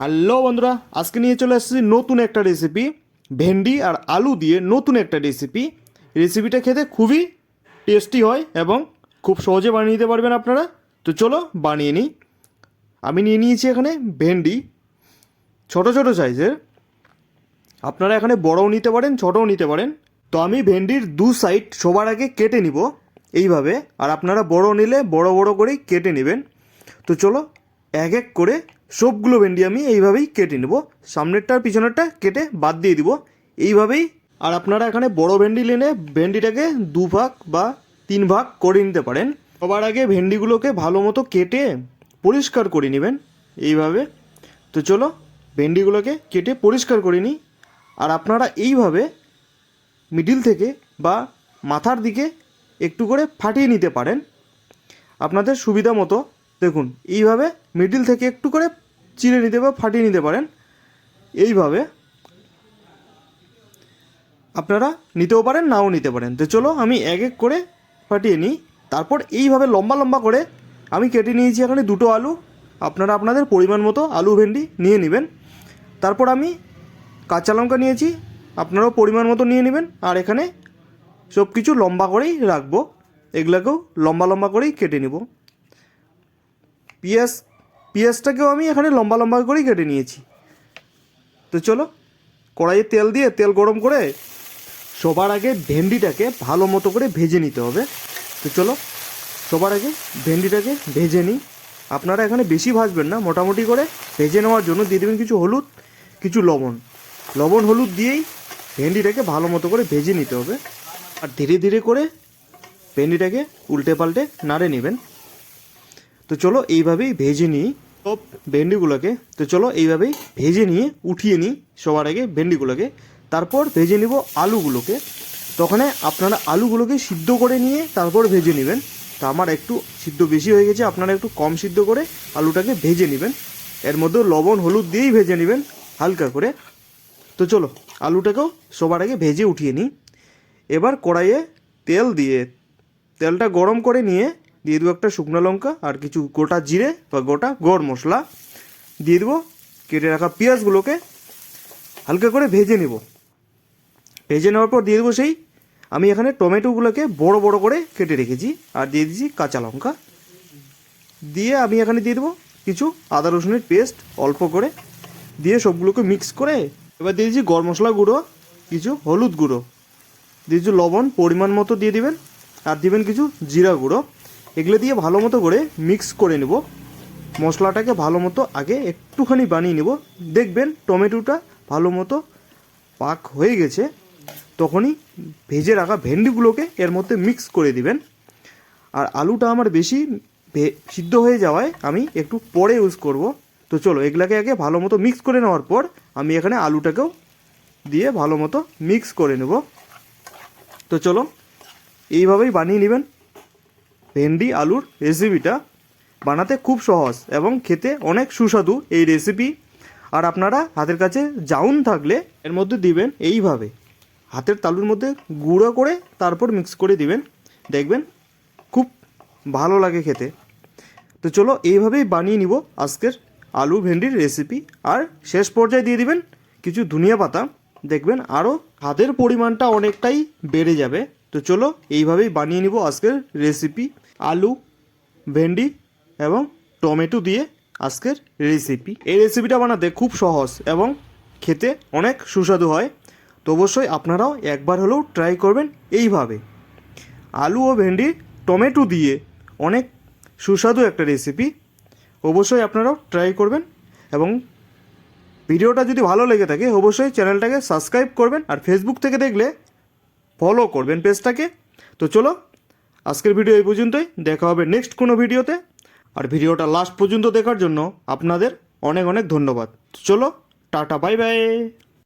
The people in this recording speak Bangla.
হ্যালো বন্ধুরা, আজকে নিয়ে চলে এসেছি নতুন একটা রেসিপি ভেন্ডি আর আলু দিয়ে নতুন একটা রেসিপি রেসিপিটা খেতে খুবই টেস্টি হয় এবং খুব সহজে বানিয়ে নিতে পারবেন আপনারা। তো চলো বানিয়ে নিই। আমি নিয়ে নিয়েছি এখানে ভেন্ডি, ছোট ছোট সাইজের আপনারা এখানে বড়ও নিতে পারেন, ছোটও নিতে পারেন। তো আমি ভেন্ডির দু সাইড সবার আগে কেটে নিব এইভাবে, আর আপনারা বড় নিলে বড় বড় করেই কেটে নেবেন। তো চলো এক এক করে সবগুলো ভেন্ডি আমি এইভাবেই কেটে নেব। সামনেরটা আর পিছনেরটা কেটে বাদ দিয়ে দিব। এইভাবেই। আর আপনারা এখানে বড় ভেন্ডি নিলে ভেন্ডিটাকে দু ভাগ বা তিন ভাগ করে নিতে পারেন। সবার আগে ভেন্ডিগুলোকে ভালো মতো কেটে পরিষ্কার করে নেবেন এইভাবে। তো চলো, ভেন্ডিগুলোকে কেটে পরিষ্কার করে নিই। আর আপনারা এইভাবে মিডিল থেকে বা মাথার দিকে একটু করে ফাটিয়ে নিতে পারেন। আপনাদের সুবিধা মতো। দেখুন, এইভাবে মিডিল থেকে একটু করে চিড়ে নিতে বা ফাটিয়ে নিতে পারেন। এইভাবে আপনারা নিতেও পারেন, নাও নিতে পারেন। তো চলো আমি এক এক করে ফাটিয়ে নিই। তারপর এইভাবে লম্বা লম্বা করে আমি কেটে নিয়েছি এখানে দুটো আলু। আপনারা আপনাদের পরিমাণ মতো আলু ভেন্ডি নিয়ে নেবেন। তারপর আমি কাঁচা লঙ্কা নিয়েছি, আপনারাও পরিমাণ মতো নিয়ে নেবেন। আর এখানে সব কিছু লম্বা করেই রাখব। এগুলোকেও লম্বা লম্বা করেই কেটে নেব। পেঁয়াজ পেঁয়াজটাকেও আমি এখানে লম্বা লম্বা করেই কেটে নিয়েছি। তো চলো, কড়াইয়ে তেল দিয়ে তেল গরম করে সবার আগে ভেন্ডিটাকে ভালো মতো করে ভেজে নিতে হবে। তো চলো, সবার আগে ভেন্ডিটাকে ভেজে নিই। আপনারা এখানে বেশি ভাজবেন না, মোটামুটি করে ভেজে নেওয়ার জন্য দিয়ে দেবেন কিছু হলুদ, কিছু লবণ। লবণ, হলুদ দিয়েই ভেন্ডিটাকে ভালো মতো করে ভেজে নিতে হবে। আর ধীরে ধীরে করে ভেন্ডিটাকে উল্টে পাল্টে নাড়ে নেবেন। তো চলো এইভাবেই ভেজে নিই সব ভেন্ডিগুলোকে। তো চলো এইভাবেই ভেজে নিয়ে উঠিয়ে নিই সবার আগে ভেন্ডিগুলোকে। তারপর ভেজে নিব আলুগুলোকে। তখন আপনারা আলুগুলোকে সিদ্ধ করে নিয়ে তারপর ভেজে নেবেন। তা আমার একটু সিদ্ধ বেশি হয়ে গেছে, আপনারা একটু কম সিদ্ধ করে আলুটাকে ভেজে নেবেন। এর মধ্যে লবণ, হলুদ দিয়েই ভেজে নেবেন হালকা করে। তো চলো আলুটাকেও সবার আগে ভেজে উঠিয়ে নিই। এবার কড়াইয়ে তেল দিয়ে, তেলটা গরম করে নিয়ে দিয়ে দেবো একটা শুকনো লঙ্কা আর কিছু গোটা জিরে বা গোটা গরম মশলা। দিয়ে দেবো কেটে রাখা পেঁয়াজগুলোকে হালকা করে ভেজে নেব। ভেজে নেওয়ার পর দিয়ে দেবো সেই আমি এখানে টমেটোগুলোকে বড় বড় করে কেটে রেখেছি আর দিয়ে দিয়েছি কাঁচা লঙ্কা। দিয়ে আমি এখানে দিয়ে দেবো কিছু আদা রসুনের পেস্ট অল্প করে। দিয়ে সবগুলোকে মিক্স করে এবার দিয়ে দিয়েছি গরম মশলা গুঁড়ো, কিছু হলুদ গুঁড়ো। দিয়েছি লবণ পরিমাণ মতো দিয়ে দিবেন। আর দিবেন কিছু জিরা গুঁড়ো। এগুলো দিয়ে ভালো মতো করে মিক্স করে নেব। মশলাটাকে ভালো মতো আগে একটুখানি বানিয়ে নেব। দেখবেন টমেটোটা ভালো মতো পাক হয়ে গেছে। তখনই ভেজে রাখা ভেন্ডিগুলোকে এর মধ্যে মিক্স করে দিবেন। আর আলুটা আমার বেশি সিদ্ধ হয়ে যাওয়ায় আমি একটু পরে ইউজ করব। তো চলো, এগুলাকে আগে ভালো মতো মিক্স করে নেওয়ার পর আমি এখানে আলুটাকেও দিয়ে ভালো মতো মিক্স করে নেব। তো চলো, এইভাবেই বানিয়ে নেবেন। ভেন্ডি, আলুর রেসিপিটা বানাতে খুব সহজ এবং খেতে অনেক সুস্বাদু এই রেসিপি আর আপনারা হাতের কাছে জাউন থাকলে এর মধ্যে দিবেন এইভাবে। হাতের তালুর মধ্যে গুঁড়ো করে তারপর মিক্স করে দিবেন। দেখবেন খুব ভালো লাগে খেতে। তো চলো এইভাবেই বানিয়ে নিব আজকের আলু ভেন্ডির রেসিপি আর শেষ পর্যায়ে দিয়ে দিবেন কিছু ধনিয়া পাতা। দেখবেন আরও হাতের পরিমাণটা অনেকটাই বেড়ে যাবে। তো চলো এইভাবেই বানিয়ে নিব আজকের রেসিপি আলু, ভেন্ডি এবং টমেটো দিয়ে আজকের রেসিপি এই রেসিপিটা বানাতে খুব সহজ এবং খেতে অনেক সুস্বাদু হয়। তো অবশ্যই আপনারাও একবার হলেও ট্রাই করবেন এইভাবে। আলু ও ভেন্ডি, টমেটো দিয়ে অনেক সুস্বাদু একটা রেসিপি অবশ্যই আপনারাও ট্রাই করবেন এবং ভিডিওটা যদি ভালো লেগে থাকে, অবশ্যই চ্যানেলটাকে সাবস্ক্রাইব করবেন আর ফেসবুক থেকে দেখলে ফলো করবেন পেজটাকে তো চলো আজকের ভিডিও এই পর্যন্তই। দেখা হবে নেক্সট কোনো ভিডিওতে। আর ভিডিওটা লাস্ট পর্যন্ত দেখার জন্য আপনাদের অনেক অনেক ধন্যবাদ। চলো, টাটা বাই বাই